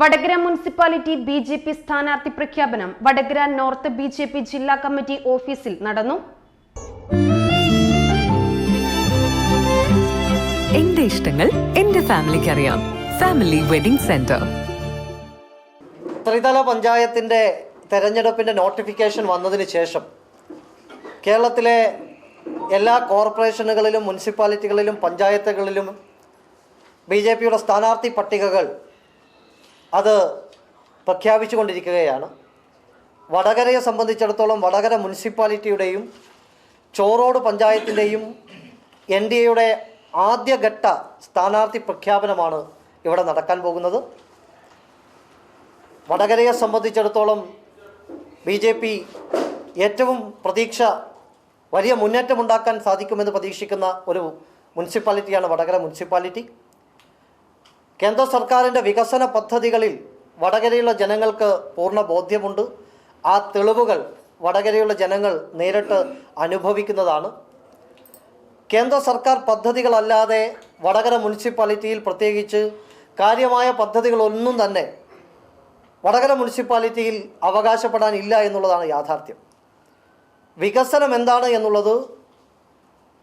Vadakara municipality B J P സ്ഥാനാർത്ഥി പ്രഖ്യാപനം. Vadakara north B J P ജില്ലാ committee ഓഫീസിൽ നടന്നു. എന്റെ ഇഷ്ടങ്ങൾ എന്റെ ഫാമിലിക്ക് അറിയാം. Family wedding centre. ത്രിതല പഞ്ചായത്തിന്റെ തെരഞ്ഞെടുപ്പിന്റെ നോട്ടിഫിക്കേഷൻ വന്നതിന് ശേഷം കേരളത്തിലെ എല്ലാ കോർപ്പറേഷനുകളിലും മുനിസിപ്പാലിറ്റികളിലും പഞ്ചായത്തുകളിലും ബി ജെ പിയുടെ സ്ഥാനാർത്ഥി പട്ടികകൾ അത് പ്രഖ്യാപിച്ചു കൊണ്ടിരിക്കുകയാണ് വടകരയെ സംബന്ധിച്ചിടത്തോളം വടകര മുനിസിപ്പാലിറ്റിയുടെയും ചോറോട് പഞ്ചായത്തിന്റെയും എൻ ഡി എയുടെ ആദ്യഘട്ട സ്ഥാനാർത്ഥി പ്രഖ്യാപനമാണ് ഇവിടെ നടക്കാൻ പോകുന്നത്. വടകരയെ സംബന്ധിച്ചിടത്തോളം ബി ജെ പി ഏറ്റവും പ്രതീക്ഷ വലിയ മുന്നേറ്റമുണ്ടാക്കാൻ സാധിക്കുമെന്ന് പ്രതീക്ഷിക്കുന്ന ഒരു മുനിസിപ്പാലിറ്റിയാണ് വടകര മുനിസിപ്പാലിറ്റി. കേന്ദ്ര സർക്കാരിന്റെ വികസന പദ്ധതികളിൽ വടകരയുള്ള ജനങ്ങൾക്ക് പൂർണ ബോധ്യമുണ്ട്. ആ തെളിവുകൾ വടകരയുള്ള ജനങ്ങൾ നേരിട്ട് അനുഭവിക്കുന്നതാണ്. കേന്ദ്ര സർക്കാർ പദ്ധതികളല്ലാതെ വടകര മുനിസിപ്പാലിറ്റിയിൽ പ്രത്യേകിച്ച് കാര്യമായ പദ്ധതികളൊന്നും തന്നെ വടകര മുനിസിപ്പാലിറ്റിയിൽ അവകാശപ്പെടാനില്ല എന്നുള്ളതാണ് യാഥാർത്ഥ്യം. വികസനം എന്താണ് എന്നുള്ളത്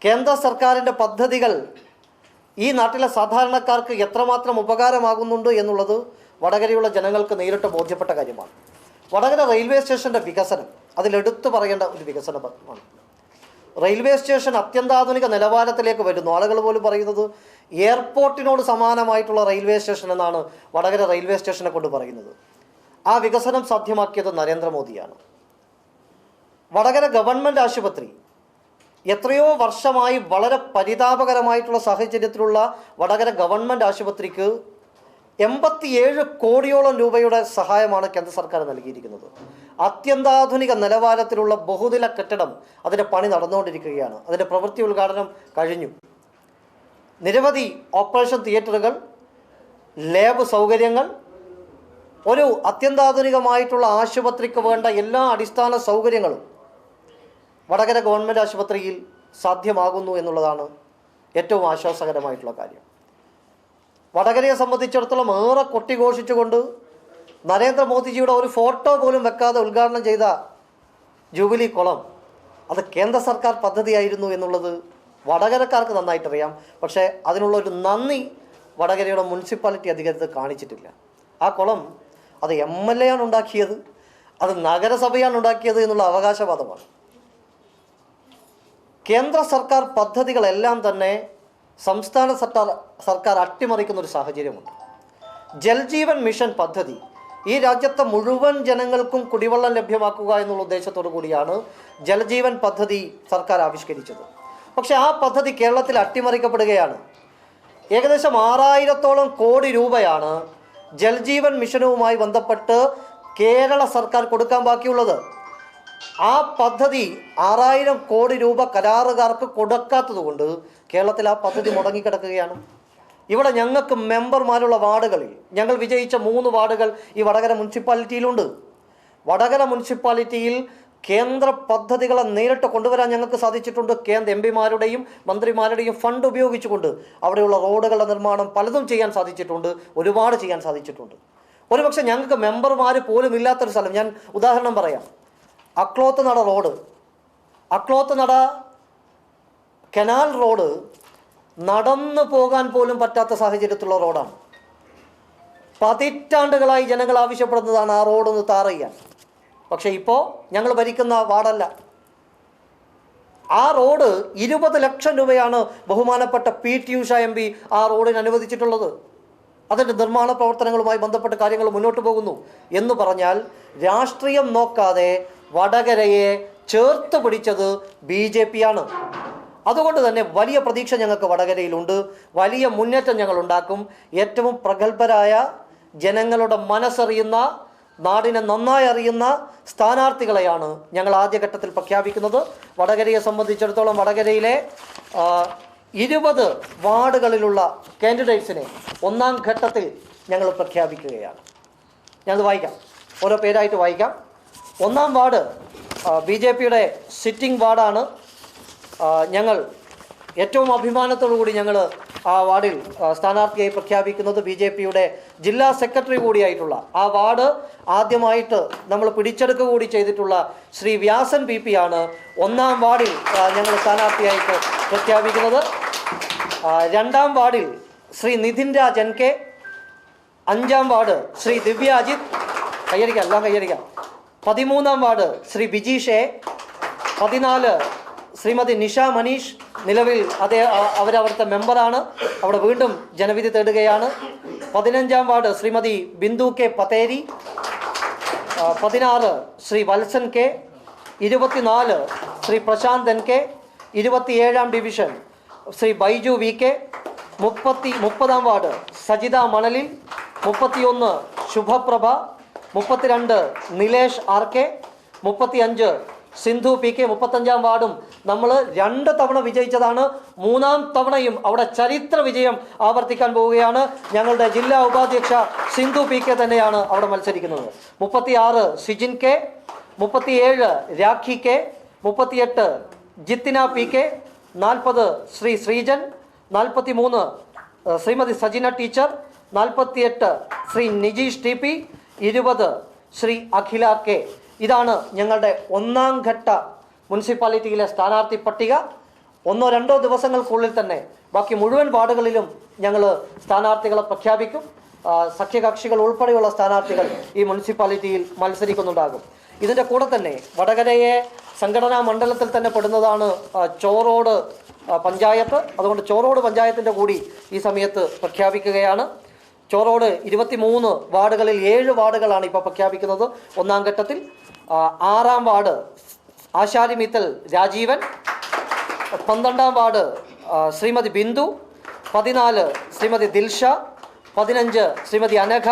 കേന്ദ്ര സർക്കാരിന്റെ പദ്ധതികൾ ഈ നാട്ടിലെ സാധാരണക്കാർക്ക് എത്രമാത്രം ഉപകാരമാകുന്നുണ്ട് എന്നുള്ളത് വടകരയുള്ള ജനങ്ങൾക്ക് നേരിട്ട് ബോധ്യപ്പെട്ട കാര്യമാണ്. വടകര റെയിൽവേ സ്റ്റേഷന്റെ വികസനം അതിലെടുത്തു പറയേണ്ട ഒരു വികസന വികസനമാണ് റെയിൽവേ സ്റ്റേഷൻ അത്യന്താധുനിക നിലവാരത്തിലേക്ക് വരുന്നു. ആളുകൾ പോലും പറയുന്നത് എയർപോർട്ടിനോട് സമാനമായിട്ടുള്ള റെയിൽവേ സ്റ്റേഷൻ എന്നാണ് വടകര റെയിൽവേ സ്റ്റേഷനെ കൊണ്ട് പറയുന്നത്. ആ വികസനം സാധ്യമാക്കിയത് നരേന്ദ്രമോദിയാണ്. വടകര ഗവൺമെന്റ് ആശുപത്രി എത്രയോ വർഷമായി വളരെ പരിതാപകരമായിട്ടുള്ള സാഹചര്യത്തിലുള്ള വടകര ഗവൺമെന്റ് ആശുപത്രിക്ക് എൺപത്തിയേഴ് കോടിയോളം രൂപയുടെ സഹായമാണ് കേന്ദ്ര സർക്കാർ നൽകിയിരിക്കുന്നത്. അത്യന്താധുനിക നിലവാരത്തിലുള്ള ബഹുനില കെട്ടിടം അതിന്റെ പണി നടന്നുകൊണ്ടിരിക്കുകയാണ്. അതിന്റെ പ്രവൃത്തി ഉദ്ഘാടനം കഴിഞ്ഞു. നിരവധി ഓപ്പറേഷൻ തിയേറ്ററുകൾ ലാബ് സൗകര്യങ്ങൾ ഒരു അത്യന്താധുനികമായിട്ടുള്ള ആശുപത്രിക്ക് വേണ്ട എല്ലാ അടിസ്ഥാന സൗകര്യങ്ങളും വടകര ഗവൺമെന്റ് ആശുപത്രിയിൽ സാധ്യമാകുന്നു എന്നുള്ളതാണ് ഏറ്റവും ആശ്വാസകരമായിട്ടുള്ള കാര്യം. വടകരയെ സംബന്ധിച്ചിടത്തോളം ഏറെ കൊട്ടിഘോഷിച്ചുകൊണ്ട് നരേന്ദ്രമോദിജിയുടെ ഒരു ഫോട്ടോ പോലും വെക്കാതെ ഉദ്ഘാടനം ചെയ്ത ജൂബിലി കുളം അത് കേന്ദ്ര സർക്കാർ പദ്ധതിയായിരുന്നു എന്നുള്ളത് വടകരക്കാർക്ക് നന്നായിട്ടറിയാം. പക്ഷേ അതിനുള്ള ഒരു നന്ദി വടകരയുടെ മുനിസിപ്പാലിറ്റി അധികാരത്തിൽ കാണിച്ചിട്ടില്ല. ആ കുളം അത് എം എൽ എ ആണ് ഉണ്ടാക്കിയത് അത് നഗരസഭയാണ് ഉണ്ടാക്കിയത് എന്നുള്ള അവകാശവാദമാണ്. കേന്ദ്ര സർക്കാർ പദ്ധതികളെല്ലാം തന്നെ സംസ്ഥാന സർക്കാർ സർക്കാർ അട്ടിമറിക്കുന്ന ഒരു സാഹചര്യമുണ്ട്. ജൽജീവൻ മിഷൻ പദ്ധതി ഈ രാജ്യത്തെ മുഴുവൻ ജനങ്ങൾക്കും കുടിവെള്ളം ലഭ്യമാക്കുക എന്നുള്ള ഉദ്ദേശത്തോടു കൂടിയാണ് ജലജീവൻ പദ്ധതി സർക്കാർ ആവിഷ്കരിച്ചത്. പക്ഷേ ആ പദ്ധതി കേരളത്തിൽ അട്ടിമറിക്കപ്പെടുകയാണ്. ഏകദേശം ആറായിരത്തോളം കോടി രൂപയാണ് ജൽജീവൻ മിഷനുമായി ബന്ധപ്പെട്ട് കേരള സർക്കാർ കൊടുക്കാൻ ബാക്കിയുള്ളത്. ആ പദ്ധതി ആറായിരം കോടി രൂപ കരാറുകാർക്ക് കൊടുക്കാത്തതുകൊണ്ട് കേരളത്തിൽ ആ പദ്ധതി മുടങ്ങിക്കിടക്കുകയാണ്. ഇവിടെ ഞങ്ങൾക്ക് മെമ്പർമാരുള്ള വാർഡുകളിൽ ഞങ്ങൾ വിജയിച്ച മൂന്ന് വാർഡുകൾ ഈ വടകര മുനിസിപ്പാലിറ്റിയിലുണ്ട്. വടകര മുനിസിപ്പാലിറ്റിയിൽ കേന്ദ്ര പദ്ധതികളെ നേരിട്ട് കൊണ്ടുവരാൻ ഞങ്ങൾക്ക് സാധിച്ചിട്ടുണ്ട്. കേന്ദ്ര എം പിമാരുടെയും മന്ത്രിമാരുടെയും ഫണ്ട് ഉപയോഗിച്ചുകൊണ്ട് അവിടെയുള്ള റോഡുകളുടെ നിർമ്മാണം പലതും ചെയ്യാൻ സാധിച്ചിട്ടുണ്ട് ഒരുപാട് ചെയ്യാൻ സാധിച്ചിട്ടുണ്ട്. ഒരുപക്ഷെ ഞങ്ങൾക്ക് മെമ്പർമാർ പോലും ഇല്ലാത്തൊരു സ്ഥലം ഞാൻ ഉദാഹരണം പറയാം. അക്ലോത്ത് നട റോഡ്. അക്ലോത്ത് നട കനാൽ റോഡ് നടന്നു പോകാൻ പോലും പറ്റാത്ത സാഹചര്യത്തിലുള്ള റോഡാണ്. പതിറ്റാണ്ടുകളായി ജനങ്ങൾ ആവശ്യപ്പെടുന്നതാണ് ആ റോഡ് ഒന്ന് ചെയ്യാൻ. പക്ഷേ ഇപ്പോൾ ഞങ്ങൾ ഭരിക്കുന്ന വാർഡല്ല. ആ റോഡ് ഇരുപത് ലക്ഷം രൂപയാണ് ബഹുമാനപ്പെട്ട P. T. Usha M. P ആ റോഡിന് അനുവദിച്ചിട്ടുള്ളത്. അതിന്റെ നിർമ്മാണ പ്രവർത്തനങ്ങളുമായി ബന്ധപ്പെട്ട കാര്യങ്ങൾ മുന്നോട്ട് പോകുന്നു. എന്ന് പറഞ്ഞാൽ രാഷ്ട്രീയം നോക്കാതെ വടകരയെ ചേർത്ത് പിടിച്ചത് ബി ജെ പി ആണ്. അതുകൊണ്ട് തന്നെ വലിയ പ്രതീക്ഷ ഞങ്ങൾക്ക് വടകരയിലുണ്ട്. വലിയ മുന്നേറ്റം ഞങ്ങൾ ഉണ്ടാക്കും ഏറ്റവും പ്രഗത്ഭരായ ജനങ്ങളുടെ മനസ്സറിയുന്ന നാടിനെ നന്നായി അറിയുന്ന സ്ഥാനാർത്ഥികളെയാണ് ഞങ്ങൾ ആദ്യഘട്ടത്തിൽ പ്രഖ്യാപിക്കുന്നത്. വടകരയെ സംബന്ധിച്ചിടത്തോളം വടകരയിലെ ഇരുപത് വാർഡുകളിലുള്ള കാൻഡിഡേറ്റ്സിനെ ഒന്നാം ഘട്ടത്തിൽ ഞങ്ങൾ പ്രഖ്യാപിക്കുകയാണ്. ഞങ്ങൾ വായിക്കാം. ഓരോ പേരായിട്ട് വായിക്കാം. ഒന്നാം വാർഡ് ബി ജെ പിയുടെ സിറ്റിംഗ് വാർഡാണ്. ഞങ്ങൾ ഏറ്റവും അഭിമാനത്തോടു കൂടി ഞങ്ങൾ ആ വാർഡിൽ സ്ഥാനാർത്ഥിയായി പ്രഖ്യാപിക്കുന്നത് ബി ജെ പിയുടെ ജില്ലാ സെക്രട്ടറി കൂടിയായിട്ടുള്ള ആ വാർഡ് ആദ്യമായിട്ട് നമ്മൾ പിടിച്ചെടുക്കുക കൂടി ചെയ്തിട്ടുള്ള ശ്രീ വ്യാസൻ പി പി ആണ് ഒന്നാം വാർഡിൽ ഞങ്ങൾ സ്ഥാനാർത്ഥിയായിട്ട് പ്രഖ്യാപിക്കുന്നത്. രണ്ടാം വാർഡിൽ ശ്രീ നിതിൻ രാജ് എൻ കെ അഞ്ചാം വാർഡ് ശ്രീ ദിവ്യ അജിത്. കയ്യടിക്കാം എല്ലാം കയ്യടിക്കാം പതിമൂന്നാം വാർഡ് ശ്രീ ബിജീഷ് പതിനാല് ശ്രീമതി നിഷ മനീഷ് നിലവിൽ അതേ അവരവിടുത്തെ മെമ്പറാണ്. അവിടെ വീണ്ടും ജനവിധി തേടുകയാണ്. പതിനഞ്ചാം വാർഡ് ശ്രീമതി ബിന്ദു കെ പത്തേരി പതിനാറ് ശ്രീ വത്സൻ കെ ഇരുപത്തിനാല് ശ്രീ പ്രശാന്തൻ കെ ഇരുപത്തിയേഴാം division Shri Baiju V K മുപ്പത്തി മുപ്പതാം വാർഡ് സജിത മണലിൽ മുപ്പത്തിയൊന്ന് ശുഭപ്രഭ മുപ്പത്തിരണ്ട് നിലേഷ് ആർ കെ മുപ്പത്തിയഞ്ച് സിന്ധു പി കെ മുപ്പത്തഞ്ചാം വാർഡും. നമ്മൾ രണ്ട് തവണ വിജയിച്ചതാണ്. മൂന്നാം തവണയും അവിടെ ചരിത്ര വിജയം ആവർത്തിക്കാൻ പോവുകയാണ്. ഞങ്ങളുടെ ജില്ലാ ഉപാധ്യക്ഷ സിന്ധു പി കെ തന്നെയാണ് അവിടെ മത്സരിക്കുന്നത്. മുപ്പത്തിയാറ് സിജിൻ കെ മുപ്പത്തിയേഴ് രാഖി കെ മുപ്പത്തിയെട്ട് ജിത്തിന പി കെ നാൽപ്പത് ശ്രീ ശ്രീജൻ നാൽപ്പത്തി മൂന്ന് ശ്രീമതി സജിന ടീച്ചർ നാൽപ്പത്തിയെട്ട് ശ്രീ നിജീഷ് ടി പി ഇരുപത് ശ്രീ അഖില കെ. ഇതാണ് ഞങ്ങളുടെ ഒന്നാം ഘട്ട മുനിസിപ്പാലിറ്റിയിലെ സ്ഥാനാർത്ഥി പട്ടിക. ഒന്നോ രണ്ടോ ദിവസങ്ങൾക്കുള്ളിൽ തന്നെ ബാക്കി മുഴുവൻ വാർഡുകളിലും ഞങ്ങൾ സ്ഥാനാർത്ഥികളെ പ്രഖ്യാപിക്കും. സഖ്യകക്ഷികൾ ഉൾപ്പെടെയുള്ള സ്ഥാനാർത്ഥികൾ ഈ മുനിസിപ്പാലിറ്റിയിൽ മത്സരിക്കുന്നുണ്ടാകും. ഇതിന്റെ കൂടെ തന്നെ വടകരയെ സംഘടനാ മണ്ഡലത്തിൽ തന്നെ പെടുന്നതാണ് ചോറോട് പഞ്ചായത്ത്. അതുകൊണ്ട് ചോറോട് പഞ്ചായത്തിന്റെ കൂടി ഈ സമയത്ത് പ്രഖ്യാപിക്കുകയാണ്. ചോറോട് ഇരുപത്തി മൂന്ന് വാർഡുകളിൽ ഏഴ് വാർഡുകളാണ് ഇപ്പോൾ പ്രഖ്യാപിക്കുന്നത്. ഒന്നാം ഘട്ടത്തിൽ ആറാം വാർഡ് ആശാരി മിത്തൽ രാജീവൻ പന്ത്രണ്ടാം വാർഡ് ശ്രീമതി ബിന്ദു പതിനാല് ശ്രീമതി ദിൽഷ പതിനഞ്ച് ശ്രീമതി അനഘ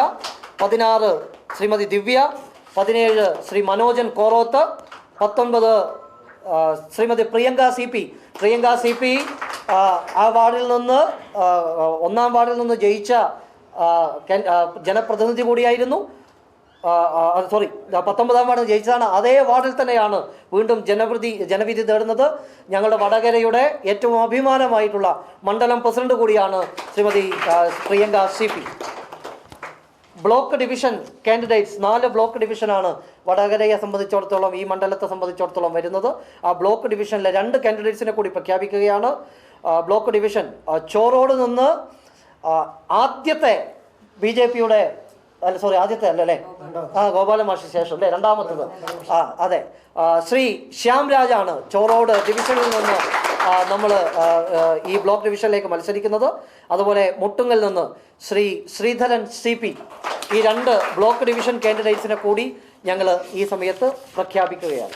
പതിനാറ് ശ്രീമതി ദിവ്യ പതിനേഴ് ശ്രീ മനോജൻ കോറോത്ത് പത്തൊൻപത് Shrimati Priyanka C P. Priyanka C P ആ, വാർഡിൽ നിന്ന് ഒന്നാം വാർഡിൽ നിന്ന് ജയിച്ച ജനപ്രതിനിധി കൂടിയായിരുന്നു. സോറി പത്തൊമ്പതാം വാർഡ് ജയിച്ചതാണ്. അതേ വാർഡിൽ തന്നെയാണ് വീണ്ടും ജനവിധി ജനവിധി തേടുന്നത്. ഞങ്ങളുടെ വടകരയുടെ ഏറ്റവും അഭിമാനമായിട്ടുള്ള മണ്ഡലം പ്രസിഡന്റ് കൂടിയാണ് Shrimati Priyanka C P block division candidates നാല് ബ്ലോക്ക് ഡിവിഷനാണ് വടകരയെ സംബന്ധിച്ചിടത്തോളം ഈ മണ്ഡലത്തെ സംബന്ധിച്ചിടത്തോളം വരുന്നത്. ആ ബ്ലോക്ക് ഡിവിഷനിലെ രണ്ട് കാൻഡിഡേറ്റ്സിനെ കൂടി പ്രഖ്യാപിക്കുകയാണ്. ബ്ലോക്ക് ഡിവിഷൻ ചോറോട് നിന്ന് ആദ്യത്തെ ബി ജെ പിയുടെ അല്ല സോറി ആദ്യത്തെ അല്ല അല്ലേ? ആ ഗോപാല മാഷി ശേഷം അല്ലേ? രണ്ടാമത്തത്. ആ അതെ. ശ്രീ ശ്യാം രാജാണ് ചോറോട് ഡിവിഷനിൽ നിന്ന് നമ്മൾ ഈ ബ്ലോക്ക് ഡിവിഷനിലേക്ക് മത്സരിക്കുന്നത്. അതുപോലെ മുട്ടുങ്ങൽ നിന്ന് ശ്രീ ശ്രീധരൻ സി പി ഈ രണ്ട് ബ്ലോക്ക് ഡിവിഷൻ കാൻഡിഡേറ്റ്സിനെ കൂടി ഞങ്ങൾ ഈ സമയത്ത് പ്രഖ്യാപിക്കുകയാണ്.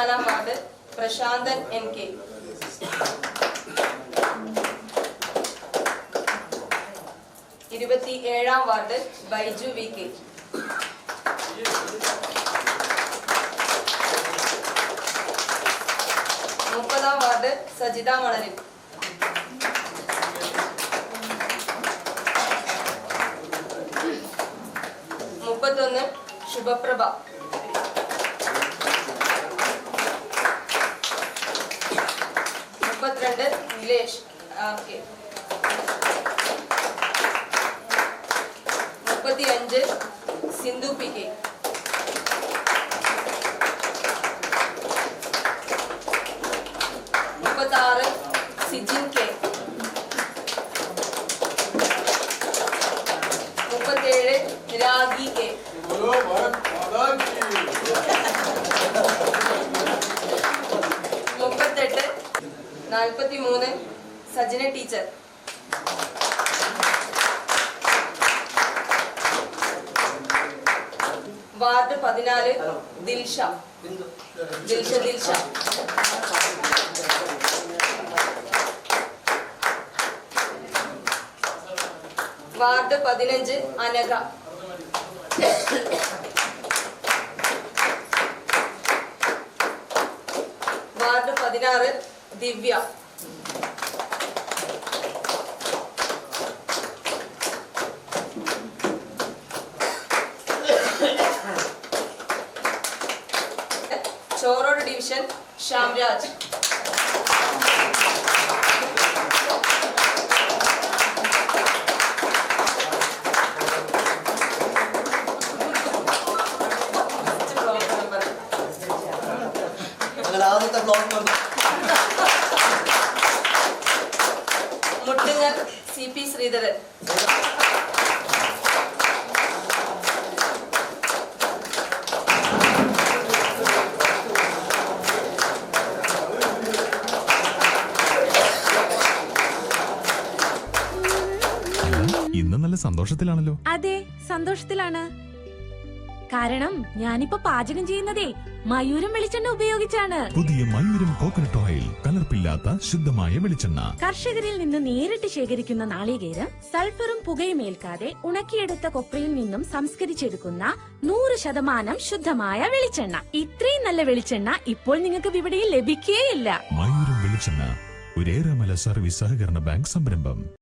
ഇരുപത്തിനാലാം വാർഡ് പ്രശാന്തൻ എൻ കെ. ഇരുപത്തി ഏഴാം വാർഡ് ബൈജു വി കെ. മുപ്പതാം വാർഡ് സജിത മണലിൽ. മുപ്പത്തൊന്ന് ശുഭപ്രഭ. മുപ്പത്തിരണ്ട് നിലേഷ്. ആർ കെ മുപ്പത്തിയഞ്ച് സിന്ധു പി കെ മുപ്പത്താറ് സിജിൻ കെ മുപ്പത്തേഴ് രാഗി കെ മുപ്പത്തെട്ട് നാൽപ്പത്തി മൂന്ന് സജന ടീച്ചർ. വാർഡ് പതിനാല് ദിൽഷ. ദിൽഷ ദിൽഷ. വാർഡ് പതിനഞ്ച് അനഘ. വാർഡ് പതിനാറ് ദിവ്യ. ചോറോട് ഡിവിഷൻ ശ്യാംരാജ് അങ്ങനെ ആദ്യത്തെ block member Muttungal C P Sreedharan. ഇന്ന് നല്ല സന്തോഷത്തിലാണല്ലോ. അതെ സന്തോഷത്തിലാണ്. കാരണം ഞാനിപ്പോ പാചകം ചെയ്യുന്നതേ മയൂരം വെളിച്ചെണ്ണ ഉപയോഗിച്ചാണ്. പുതിയ മയൂരം കോക്കനട്ട് ഓയിൽ കലർപ്പില്ലാത്ത ശുദ്ധമായ വെളിച്ചെണ്ണ. കർഷകരിൽ നിന്ന് നേരിട്ട് ശേഖരിക്കുന്ന നാളികേരം സൾഫറും പുകയും ഏൽക്കാതെ ഉണക്കിയെടുത്ത കൊപ്രയിൽ നിന്നും സംസ്കരിച്ചെടുക്കുന്ന നൂറ് ശതമാനം ശുദ്ധമായ വെളിച്ചെണ്ണ. ഇത്രയും നല്ല വെളിച്ചെണ്ണ ഇപ്പോൾ നിങ്ങൾക്ക് വിപണിയിൽ ലഭിക്കുകയില്ല മയൂരം വെളിച്ചെണ്ണ ഒരേറെമല സർവീസ് സഹകരണ ബാങ്ക് സംരംഭം.